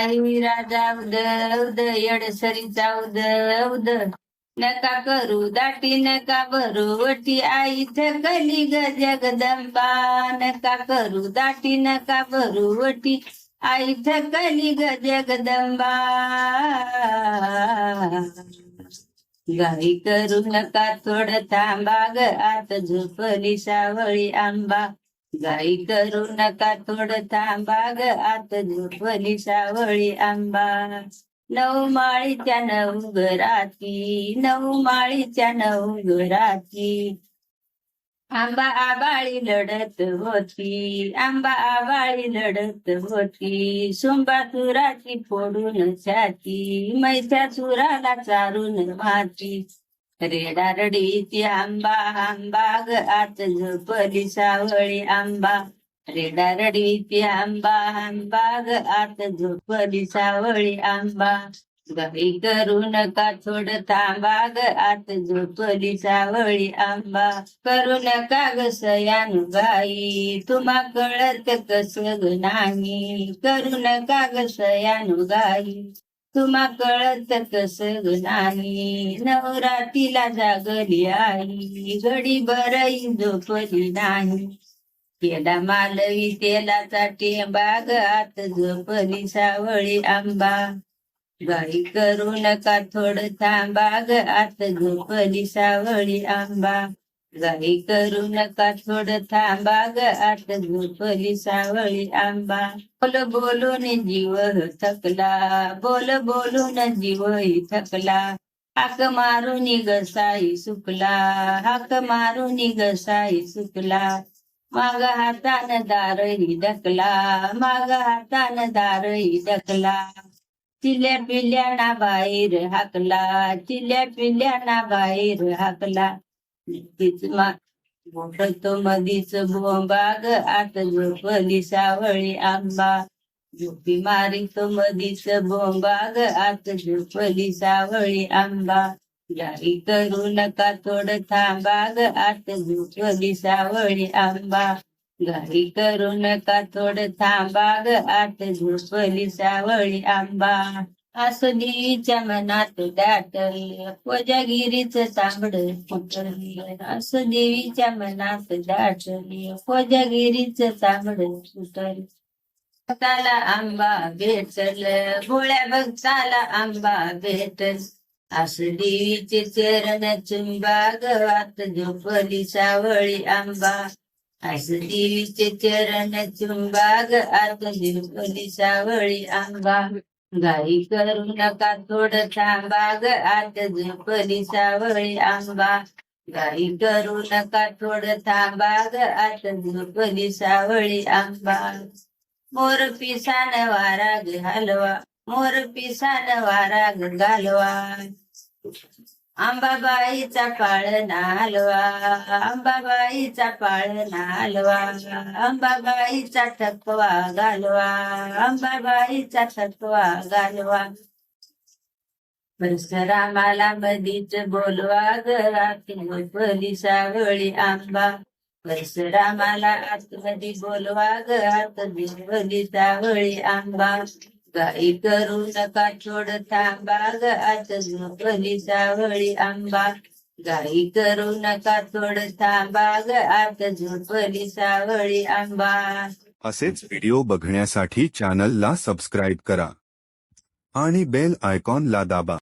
काही राजा उद उद येडसरीचा उद उद. नका करू दाटी नका भरू वटी आई थकली ग जगदंबा. नका करू दाटी नका भरू वटी आई थकली ग जगदंबा. गाई करू नका थोडं थांबा ग आत झोपली सावळी आंबा. जाई करू नका थोडं थांबा ग आत झोपली सावळी आंबा. नऊ माळीच्या नऊ घराती नऊ माळीच्या नऊ घराती आंबा आबाळी लढत होती आंबा आबाळी लढत होती. सुंबासुराची फोडून छाती मैथ्या सुराला चारून माती. रेडारडीची आंबा आंबा ग आत झोपली सावळी आंबा. रेडारडीची आंबा आंबा ग आत झोपली सावळी आंबा. गाई करू नका थोड थांबा ग आत झोपली सावळी आंबा. करू नका ग सयानु गाई तुम्हा कळत कस नाही. करू नका ग सयान गाई तुम्हा कळत कस नाही. नवरातीला जागली आई घडी बरई झोपली नाही. केला मालवी तेलाचा टेंबा ग आत झोपली सावळी आंबा. गाई करू नका थोडं थांबा ग आत झोपली सावळी आंबा. जाई करू नका थोडं थांबा ग आत झोपली सावळी आंबा. बोल बोलून जीव थकला बोल बोलून जीव थकला. हाक मारून गसाई सुकला हाक मारून गसाई सुकला. माग हातान दारही ढकला माग हातान दारही ढकला. चिल्या पिल्यांना बाहेर हाकला चिल्या पिल्यांना बाहेर हाकला. तो मधीच बोंबाग आत झोपली सावळी आंबा. झोपी मारी तो मधीच बोंबाग आत झोपली सावळी आंबा. जाई करू नका थोड थांबाग आत झोपली सावळी आंबा. गाई करू नका थोड थांबाग आत झोपली सावळी आंबा. असं देवीच्या मनात दाटल कोजागिरीच तांबड फुटल. असं देवीच्या मनात दाटल कोजागिरीच तांबड फुटल. भक्ताला आंबा भेटल भोळ्या भक्ताला आंबा भेटल. असं देवीचे चरण चुंबा गवात झोपली सावळी आंबा. असं देवीचे चरण चुंबा ग आत झोपली सावळी आंबा. गाई करू नका थोडं थांबा ग आत झोपली सावळी आंबा. गाई करू नका थोडं थांबा ग आत झोपली सावळी आंबा. मोर पिसान वारा घालवा मोर पिसान वारा घालवा. आंबाबाईचा पाळणा हलवा अंबाबाईचा पाळणा हलवा अंबाबाईचा थकवा घालवा अंबाबाईचा थकवा घालवा परशुरामाला मधीच बोलवा घरात झोपली सावळी आंबा. परशुरामाला आतमधी बोलवा घरात झोपली सावळी आंबा. गाई करू नका थोड थांबा ग आत झोपली सावळी आंबा. गाई करू नका थोड थांबा ग आत झोपली सावळी आंबा. असेच व्हिडिओ बघण्यासाठी चॅनलला सबस्क्राईब करा. आणि बेल आयकॉनला दाबा.